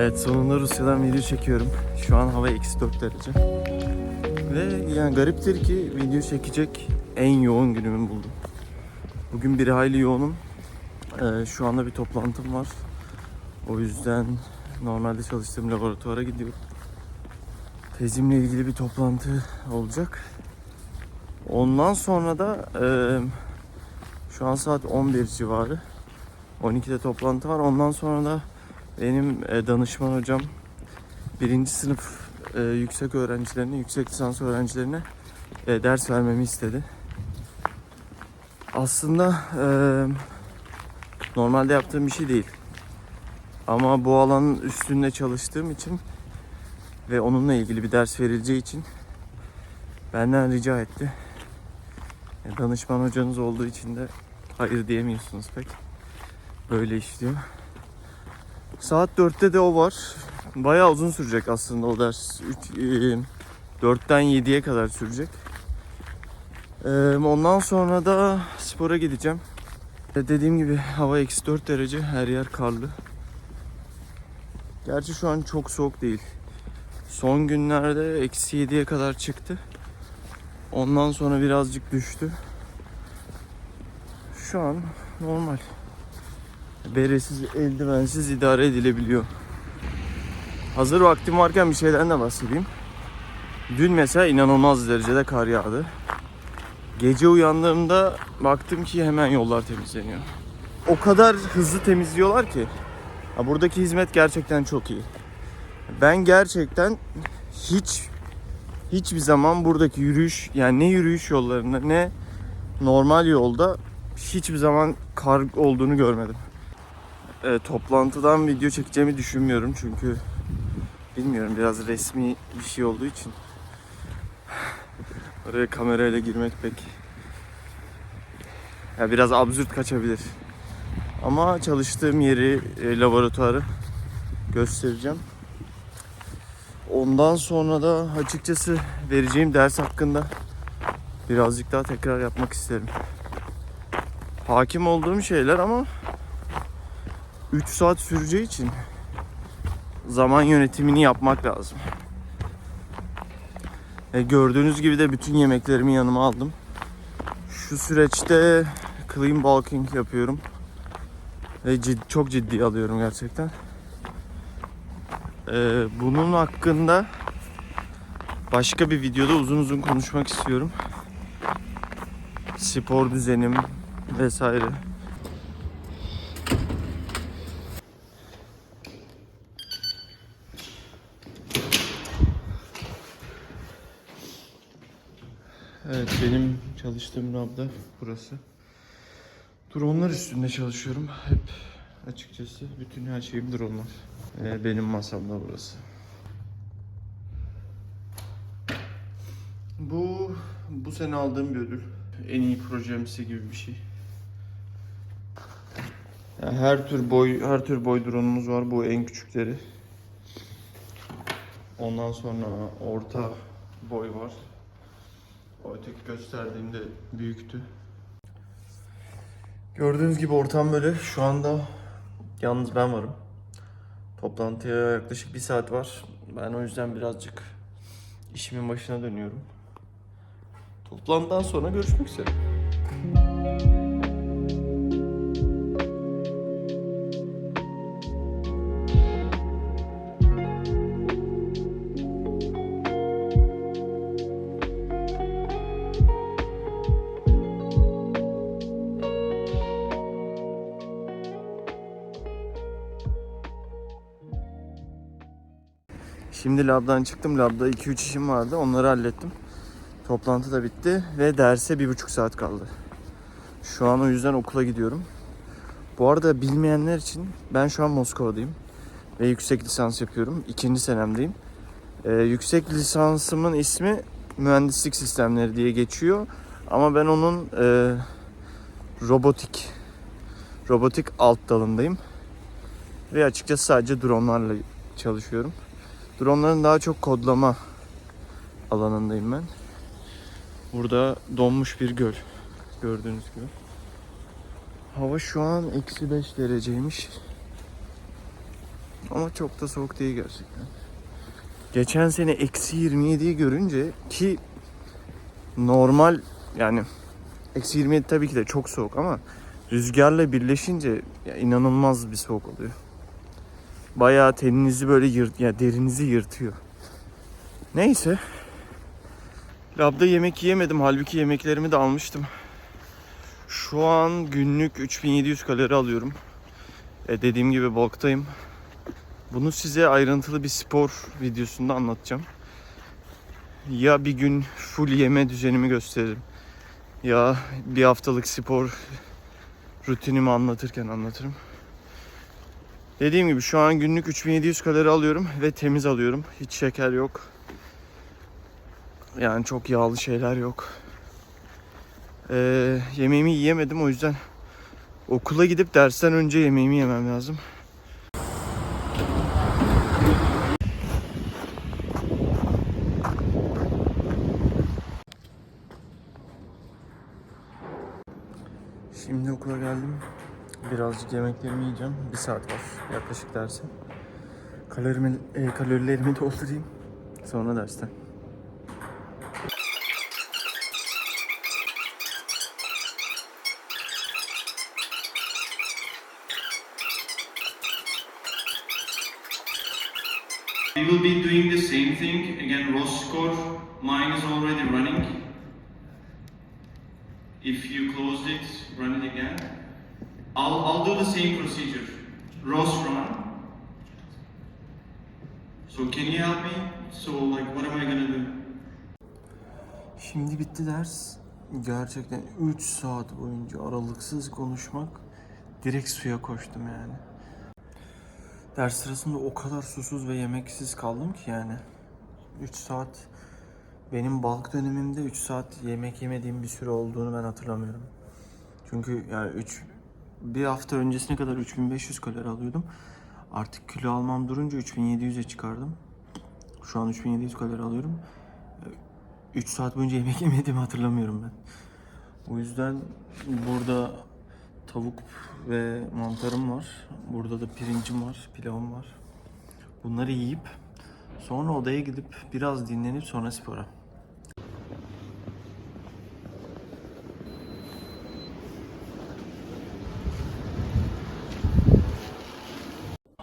Evet sonunda Rusya'dan video çekiyorum. Şu an hava eksi 4 derece. Ve yani gariptir ki video çekecek en yoğun günümü buldum. Bugün bir hayli yoğunum. Ee, şu anda bir toplantım var. O yüzden normalde çalıştığım laboratuvara gidiyorum. Tezimle ilgili bir toplantı olacak. Ondan sonra da e, şu an saat 11 civarı. 12'de toplantı var. Ondan sonra da benim e, danışman hocam birinci sınıf e, yüksek öğrencilerine, yüksek lisans öğrencilerine e, ders vermemi istedi. Aslında normalde yaptığım bir şey değil. Ama bu alanın üstünde çalıştığım için ve onunla ilgili bir ders verileceği için benden rica etti. Danışman hocanız olduğu için de hayır diyemiyorsunuz pek. Böyle işliyor. Saat 4'te de o var. Bayağı uzun sürecek aslında o ders. 3, 4'ten 7'ye kadar sürecek. E, Ondan sonra da spora gideceğim. E, Dediğim gibi hava eksi 4 derece. Her yer karlı. Gerçi şu an çok soğuk değil. Son günlerde eksi 7'ye kadar çıktı. Ondan sonra birazcık düştü. Şu an normal. Beresiz, eldivensiz idare edilebiliyor. Hazır vaktim varken bir şeyden de bahsedeyim. Dün mesela inanılmaz derecede kar yağdı. Gece uyandığımda baktım ki hemen yollar temizleniyor. O kadar hızlı temizliyorlar ki. Ha, buradaki hizmet gerçekten çok iyi. Ben gerçekten hiç hiçbir zaman buradaki yürüyüş yani ne yürüyüş yollarında ne normal yolda hiçbir zaman kar olduğunu görmedim. E, toplantıdan video çekeceğimi düşünmüyorum çünkü bilmiyorum biraz resmi bir şey olduğu için oraya kamerayla girmek pek ya biraz absürt kaçabilir. Ama çalıştığım yeri, e, laboratuvarı göstereceğim. Ondan sonra da açıkçası vereceğim ders hakkında birazcık daha tekrar yapmak isterim. Hakim olduğum şeyler ama 3 saat süreceği için zaman yönetimini yapmak lazım. E, gördüğünüz gibi de bütün yemeklerimi yanıma aldım. Şu süreçte clean bulking yapıyorum. Ve cid- çok ciddi alıyorum gerçekten. Ee, bunun hakkında başka bir videoda uzun uzun konuşmak istiyorum. Spor düzenim vesaire. Evet benim çalıştığım labda burası. Dronlar üstünde çalışıyorum. Hep açıkçası bütün her şeyim dronlar. Ee, benim masam da burası. Bu bu sene aldığım bir ödül. En iyi projemsi gibi bir şey. Yani her tür boy her tür boy drone'umuz var. Bu en küçükleri. Ondan sonra orta boy var. O öteki gösterdiğimde büyüktü. Gördüğünüz gibi ortam böyle. Şu anda yalnız ben varım. Toplantıya yaklaşık bir saat var. Ben o yüzden birazcık işimin başına dönüyorum. Toplantıdan sonra görüşmek üzere. Şimdi labdan çıktım. Labda 2-3 işim vardı. Onları hallettim. Toplantı da bitti ve derse bir buçuk saat kaldı. Şu an o yüzden okula gidiyorum. Bu arada bilmeyenler için ben şu an Moskova'dayım ve yüksek lisans yapıyorum. İkinci senemdeyim. Ee, yüksek lisansımın ismi mühendislik sistemleri diye geçiyor. Ama ben onun e, robotik robotik alt dalındayım. Ve açıkçası sadece dronlarla çalışıyorum. Dronların daha çok kodlama alanındayım ben. Burada donmuş bir göl. Gördüğünüz gibi. Hava şu an eksi 5 dereceymiş. Ama çok da soğuk değil gerçekten. Geçen sene eksi 27'yi görünce ki normal yani eksi 27 tabii ki de çok soğuk ama rüzgarla birleşince inanılmaz bir soğuk oluyor. Bayağı teninizi böyle yırt, ya derinizi yırtıyor. Neyse. Labda yemek yiyemedim. Halbuki yemeklerimi de almıştım. Şu an günlük 3700 kalori alıyorum. E dediğim gibi bulktayım. Bunu size ayrıntılı bir spor videosunda anlatacağım. Ya bir gün full yeme düzenimi gösteririm. Ya bir haftalık spor rutinimi anlatırken anlatırım. Dediğim gibi şu an günlük 3700 kalori alıyorum ve temiz alıyorum. Hiç şeker yok. Yani çok yağlı şeyler yok. Ee, yemeğimi yiyemedim o yüzden okula gidip dersten önce yemeğimi yemem lazım. Şimdi okula geldim. Birazcık yemeklerimi yiyeceğim. Bir saat var yaklaşık derse. Kalorimi, e, kalorilerimi doldurayım. Sonra dersten. We will be doing the same thing again. Ross score. Mine is already running. If you closed it, run it again. I'll, I'll do the same procedure. Ross run. So can you help me? So like, what am I gonna do? Şimdi bitti ders. Gerçekten 3 saat boyunca aralıksız konuşmak. Direkt suya koştum yani. Ders sırasında o kadar susuz ve yemeksiz kaldım ki yani. 3 saat benim balk dönemimde 3 saat yemek yemediğim bir süre olduğunu ben hatırlamıyorum. Çünkü yani 3 bir hafta öncesine kadar 3500 kalori alıyordum. Artık kilo almam durunca 3700'e çıkardım. Şu an 3700 kalori alıyorum. 3 saat boyunca yemek yemediğimi hatırlamıyorum ben. O yüzden burada tavuk ve mantarım var. Burada da pirincim var, pilavım var. Bunları yiyip sonra odaya gidip biraz dinlenip sonra spora.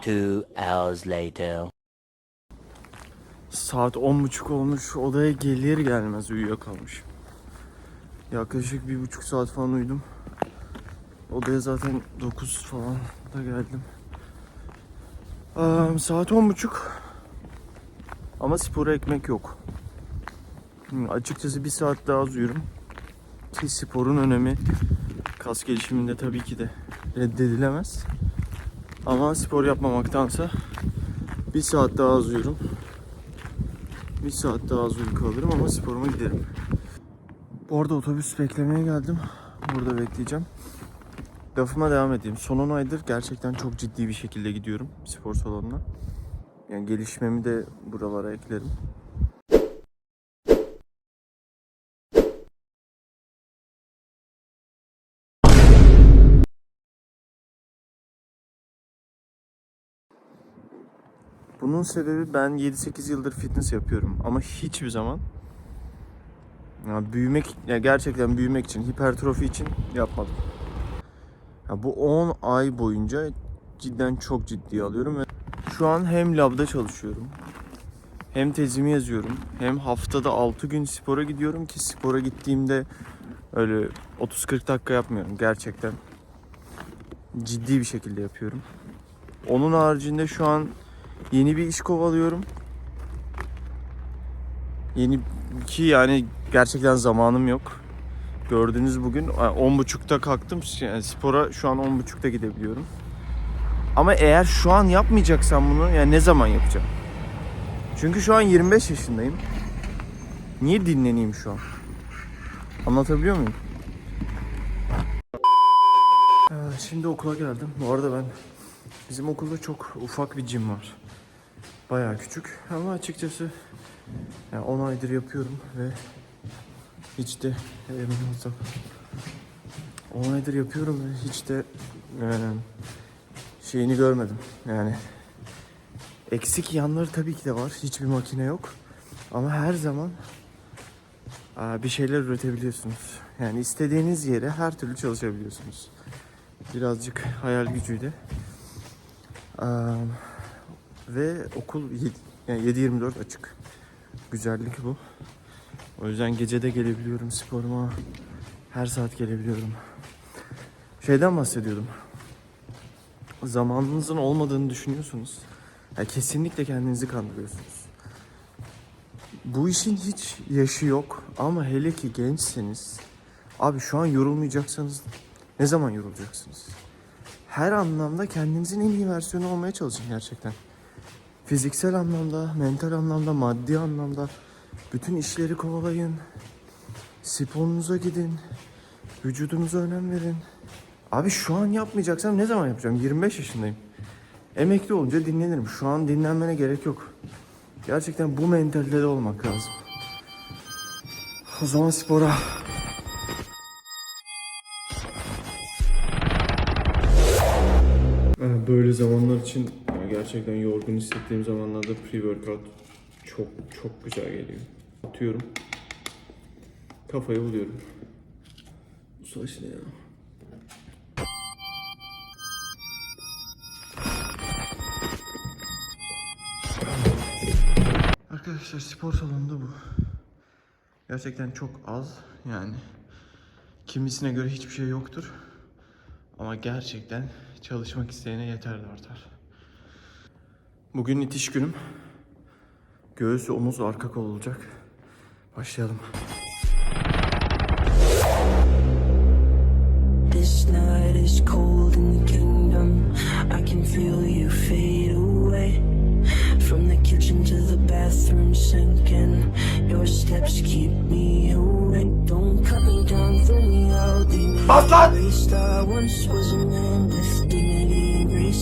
Two hours later. Saat 10.30 olmuş. Odaya gelir gelmez uyuyakalmışım. Yaklaşık bir buçuk saat falan uyudum. Odaya zaten 9 falan da geldim. Aa, saat 10.30. Ama spora ekmek yok. Açıkçası bir saat daha az uyurum. Ki sporun önemi kas gelişiminde tabii ki de reddedilemez. Ama spor yapmamaktansa bir saat daha az uyurum. Bir saat daha az uyku alırım ama sporuma giderim. Bu arada otobüs beklemeye geldim. Burada bekleyeceğim. Lafıma devam edeyim. Son 10 aydır gerçekten çok ciddi bir şekilde gidiyorum spor salonuna. Yani gelişmemi de buralara eklerim. Bunun sebebi ben 7-8 yıldır fitness yapıyorum ama hiçbir zaman ya büyümek ya gerçekten büyümek için, hipertrofi için yapmadım. Ya bu 10 ay boyunca cidden çok ciddiye alıyorum ve şu an hem labda çalışıyorum. Hem tezimi yazıyorum. Hem haftada 6 gün spora gidiyorum ki spora gittiğimde öyle 30-40 dakika yapmıyorum gerçekten. Ciddi bir şekilde yapıyorum. Onun haricinde şu an yeni bir iş kovalıyorum. Yeni ki yani gerçekten zamanım yok. Gördüğünüz bugün 10.30'da kalktım. Yani spora şu an 10.30'da gidebiliyorum. Ama eğer şu an yapmayacaksam bunu yani ne zaman yapacağım? Çünkü şu an 25 yaşındayım. Niye dinleneyim şu an? Anlatabiliyor muyum? Ee, Şimdi okula geldim. Bu arada ben bizim okulda çok ufak bir gym var. Bayağı küçük ama açıkçası yani 10 aydır yapıyorum ve hiç de emin olsam 10 aydır yapıyorum ve hiç de e, şeyini görmedim. Yani Eksik yanları tabii ki de var. Hiçbir makine yok. Ama her zaman aa, bir şeyler üretebiliyorsunuz. Yani istediğiniz yere her türlü çalışabiliyorsunuz. Birazcık hayal gücüyle. Aa, ve okul yedi- yani 7-24 açık. Güzellik bu. O yüzden gece de gelebiliyorum sporuma. Her saat gelebiliyorum. Şeyden bahsediyordum. Zamanınızın olmadığını düşünüyorsunuz. Ya kesinlikle kendinizi kandırıyorsunuz. Bu işin hiç yaşı yok ama hele ki gençseniz abi şu an yorulmayacaksanız ne zaman yorulacaksınız? Her anlamda kendinizin en iyi versiyonu olmaya çalışın gerçekten. Fiziksel anlamda, mental anlamda, maddi anlamda bütün işleri kovalayın. Sporunuza gidin. Vücudunuza önem verin. Abi şu an yapmayacaksam ne zaman yapacağım? 25 yaşındayım. Emekli olunca dinlenirim. Şu an dinlenmene gerek yok. Gerçekten bu mentalde olmak lazım. O zaman spora. Böyle zamanlar için gerçekten yorgun hissettiğim zamanlarda pre-workout çok çok güzel geliyor. Atıyorum. Kafayı buluyorum. Bu saç ne ya? Arkadaşlar spor salonunda bu. Gerçekten çok az yani. Kimisine göre hiçbir şey yoktur. Ama gerçekten çalışmak isteyene yeter de artar. Bugün itiş günüm. Göğüs, omuz, arka kol olacak. Başlayalım. This night is cold in the kingdom. I can feel you fade away. From the kitchen to the bathroom sinking. Your steps keep me awake. Don't cut me down, throw me out. I once was a man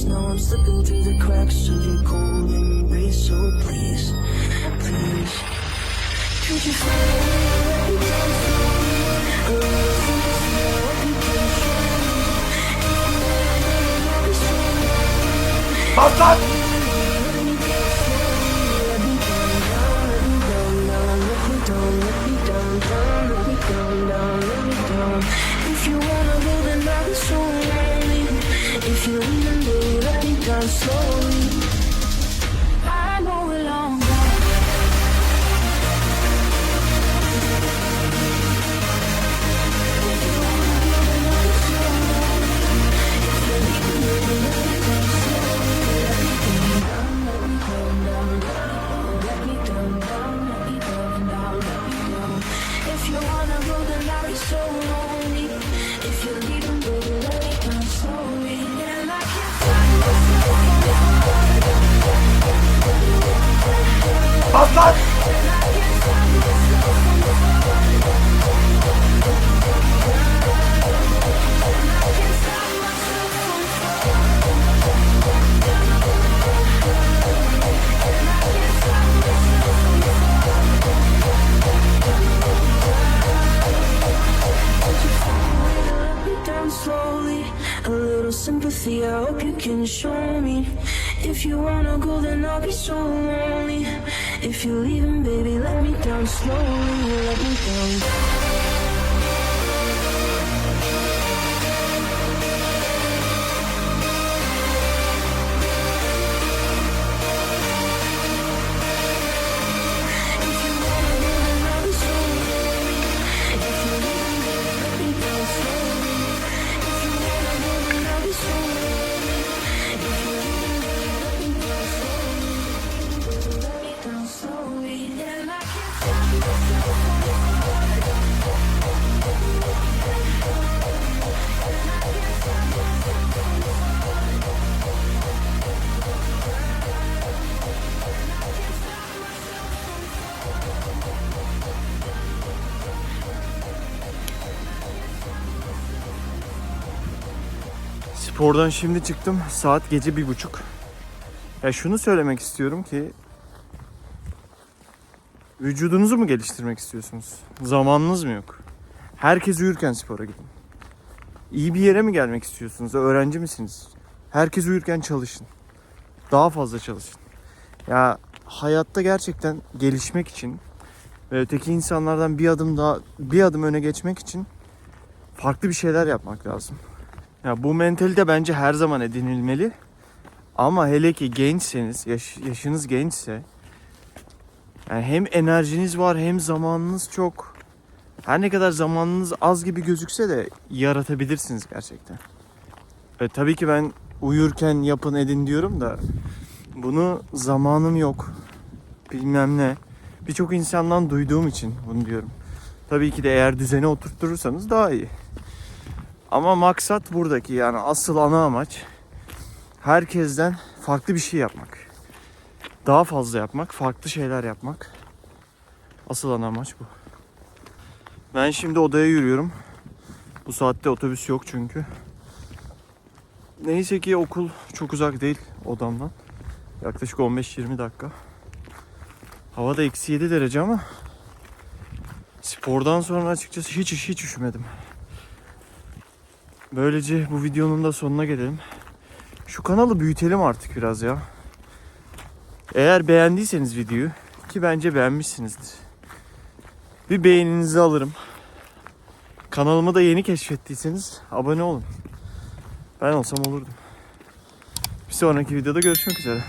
Now I'm slipping through the cracks of your cold embrace. So please, please, could you find a way so lonely. If you're leaving, baby, let me down slowly. Let me down. Spordan şimdi çıktım. Saat gece bir buçuk. Ya şunu söylemek istiyorum ki vücudunuzu mu geliştirmek istiyorsunuz? Zamanınız mı yok? Herkes uyurken spora gidin. İyi bir yere mi gelmek istiyorsunuz? Öğrenci misiniz? Herkes uyurken çalışın. Daha fazla çalışın. Ya hayatta gerçekten gelişmek için ve öteki insanlardan bir adım daha bir adım öne geçmek için farklı bir şeyler yapmak lazım. Ya bu mentalite bence her zaman edinilmeli. Ama hele ki gençseniz, yaş- yaşınız gençse yani hem enerjiniz var hem zamanınız çok. Her ne kadar zamanınız az gibi gözükse de yaratabilirsiniz gerçekten. E, tabii ki ben uyurken yapın edin diyorum da bunu zamanım yok. Bilmem ne. Birçok insandan duyduğum için bunu diyorum. Tabii ki de eğer düzene oturtturursanız daha iyi. Ama maksat buradaki yani asıl ana amaç herkesten farklı bir şey yapmak. Daha fazla yapmak, farklı şeyler yapmak. Asıl ana amaç bu. Ben şimdi odaya yürüyorum. Bu saatte otobüs yok çünkü. Neyse ki okul çok uzak değil odamdan. Yaklaşık 15-20 dakika. Hava da eksi 7 derece ama spordan sonra açıkçası hiç hiç üşümedim. Böylece bu videonun da sonuna gelelim. Şu kanalı büyütelim artık biraz ya. Eğer beğendiyseniz videoyu ki bence beğenmişsinizdir. Bir beğeninizi alırım. Kanalımı da yeni keşfettiyseniz abone olun. Ben olsam olurdum. Bir sonraki videoda görüşmek üzere.